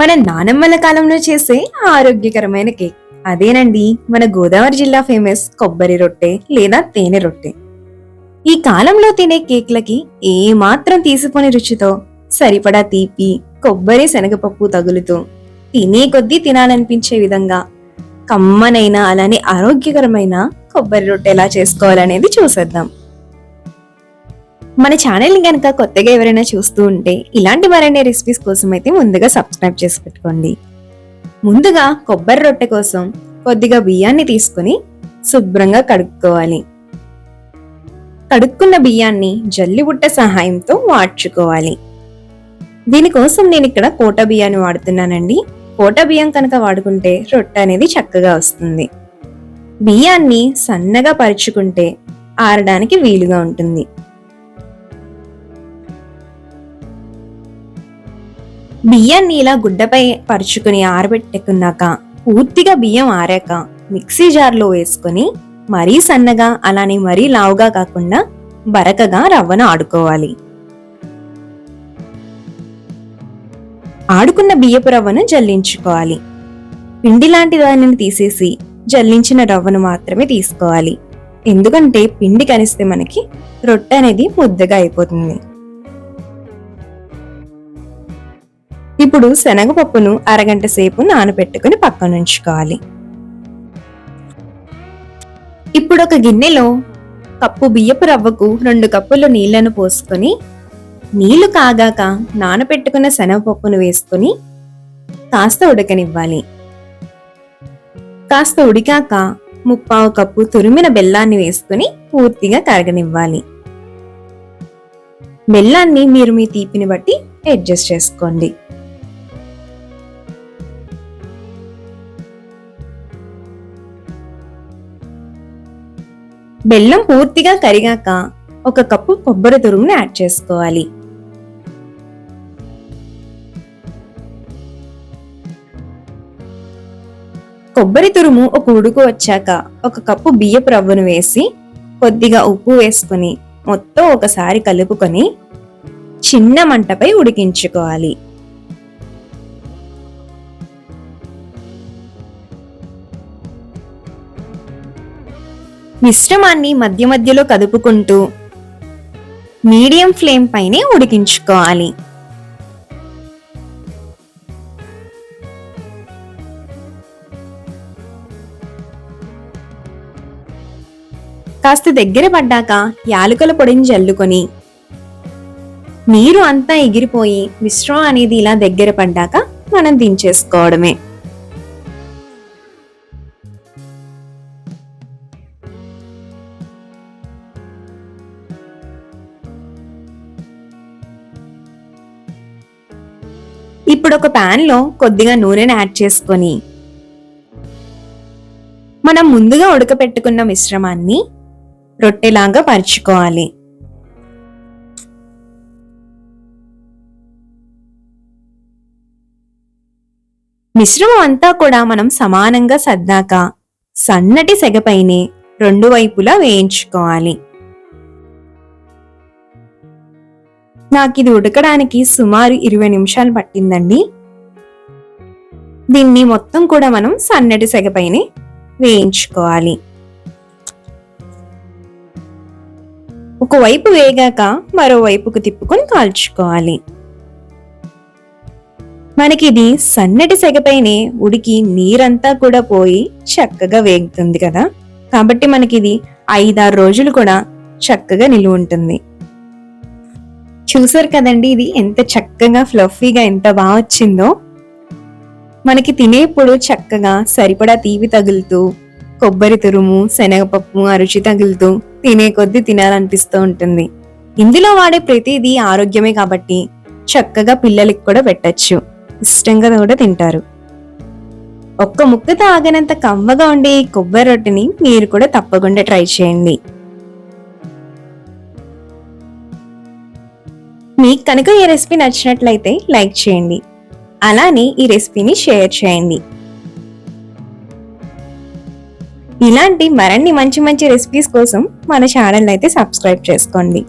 మన నానమ్మల కాలంలో చేసే ఆరోగ్యకరమైన కేక్. అదేనండి మన గోదావరి జిల్లా ఫేమస్ కొబ్బరి రొట్టె లేదా తేనె రొట్టె. ఈ కాలంలో తినే కేక్లకి ఏమాత్రం తీసుకొని రుచితో సరిపడా తీపి కొబ్బరి శనగపప్పు తగులుతూ తినే కొద్దీ తినాలనిపించే విధంగా కమ్మనైన అలానే ఆరోగ్యకరమైన కొబ్బరి రొట్టె ఎలా చేసుకోవాలనేది చూసేద్దాం. మన ఛానల్ని కనుక కొత్తగా ఎవరైనా చూస్తూ ఉంటే ఇలాంటి మరిన్ని రెసిపీస్ కోసం అయితే ముందుగా సబ్స్క్రైబ్ చేసి పెట్టుకోండి. ముందుగా కొబ్బరి రొట్టె కోసం కొద్దిగా బియ్యాన్ని తీసుకుని శుభ్రంగా కడుక్కోవాలి. కడుక్కున్న బియ్యాన్ని జల్లిబుట్ట సహాయంతో వాడ్చుకోవాలి. దీనికోసం నేను ఇక్కడ కోట బియ్యాన్ని వాడుతున్నానండి. కోట బియ్యం కనుక వాడుకుంటే రొట్టె అనేది చక్కగా వస్తుంది. బియ్యాన్ని సన్నగా పరుచుకుంటే ఆరడానికి వీలుగా ఉంటుంది. బియ్యాన్ని ఇలా గుడ్డపై పరుచుకుని ఆరబెట్టుకున్నాక పూర్తిగా బియ్యం ఆరాక మిక్సీ జార్లో వేసుకొని మరీ సన్నగా అలానే మరీ లావుగా కాకుండా బరకగా రవ్వను ఆడుకోవాలి. ఆడుకున్న బియ్యపు రవ్వను జల్లించుకోవాలి. పిండి లాంటి దానిని తీసేసి జల్లించిన రవ్వను మాత్రమే తీసుకోవాలి. ఎందుకంటే పిండి కనిస్తే మనకి రొట్టె అనేది ముద్దగా అయిపోతుంది. ఇప్పుడు శనగపప్పును అరగంట సేపు నానబెట్టుకుని పక్కన ఉంచుకోవాలి. ఇప్పుడు ఒక గిన్నెలో కప్పు బియ్యపు రవ్వకు రెండు కప్పులు నీళ్ళను పోసుకొని నీళ్ళు కాగాక నానబెట్టుకున్న శనగపప్పును వేసుకొని కాస్త ఉడకనివ్వాలి. కాస్త ఉడికాక ముప్పావు కప్పు తురిమిన బెల్లాన్ని వేసుకుని పూర్తిగా కరగనివ్వాలి బెల్లాన్ని మీరు మీ తీపిని బట్టి అడ్జస్ట్ చేసుకోండి. బెల్లం పూర్తిగా కరిగాక ఒక కప్పు కొబ్బరి తురుముని యాడ్ చేసుకోవాలి. కొబ్బరి తురుము ఒక ఉడుకు వచ్చాక ఒక కప్పు బియ్యపు రవ్వను వేసి కొద్దిగా ఉప్పు వేసుకొని మొత్తం ఒకసారి కలుపుకొని చిన్న మంటపై ఉడికించుకోవాలి. మిశ్రమాన్ని మధ్య మధ్యలో కదుపుకుంటూ మీడియం ఫ్లేమ్ పైనే ఉడికించుకోవాలి. కాస్త దగ్గర పడ్డాక యాలకుల పొడిని జల్లుకొని నీరు అంతా ఎగిరిపోయి మిశ్రమం అనేది ఇలా దగ్గర పడ్డాక మనం దించేసుకోవడమే. ఇప్పుడు ఒక పాన్లో కొద్దిగా నూనెని యాడ్ చేసుకొని మనం ముందుగా ఉడకపెట్టుకున్న మిశ్రమాన్ని రొట్టెలాగా పరుచుకోవాలి. మిశ్రమం అంతా కూడా మనం సమానంగా సర్దాక సన్నటి సెగపైనే రెండు వైపులా వేయించుకోవాలి. నాకు ఇది ఉడకడానికి సుమారు ఇరవై నిమిషాలు పట్టిందండి. దీన్ని మొత్తం కూడా మనం సన్నటి సెగపైనే వేయించుకోవాలి. ఒకవైపు వేగాక మరోవైపుకు తిప్పుకొని కాల్చుకోవాలి. మనకి ఇది సన్నటి సెగపైనే ఉడికి నీరంతా కూడా పోయి చక్కగా వేగుతుంది కదా. కాబట్టి మనకి ఇది ఐదారు రోజులు కూడా చక్కగా నిలువ ఉంటుంది చూసారు కదండి ఇది ఎంత చక్కగా ఫ్లఫీగా ఎంత బాగా వచ్చిందో. మనకి తినేప్పుడు చక్కగా సరిపడా తీవి తగులుతూ కొబ్బరి తురుము శనగపప్పు అరుచి తగులుతూ తినే కొద్దీ తినాలనిపిస్తూ ఉంటుంది. ఇందులో వాడే ప్రతిదీ ఆరోగ్యమే కాబట్టి చక్కగా పిల్లలకి కూడా పెట్టచ్చు. ఇష్టంగా కూడా తింటారు. ఒక్క ముక్కతో ఆగనంత కమ్మగా ఉండే ఈ కొబ్బరి రొట్టెని మీరు కూడా తప్పకుండా ట్రై చేయండి. మీకు కనుక ఈ రెసిపీ నచ్చినట్లయితే లైక్ చేయండి. అలానే ఈ రెసిపీని షేర్ చేయండి. ఇలాంటి మరిన్ని మంచి మంచి రెసిపీస్ కోసం మన ఛానల్ అయితే సబ్స్క్రైబ్ చేసుకోండి.